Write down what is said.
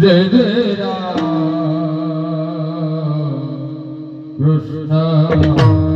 Jai Jai Ram Krishna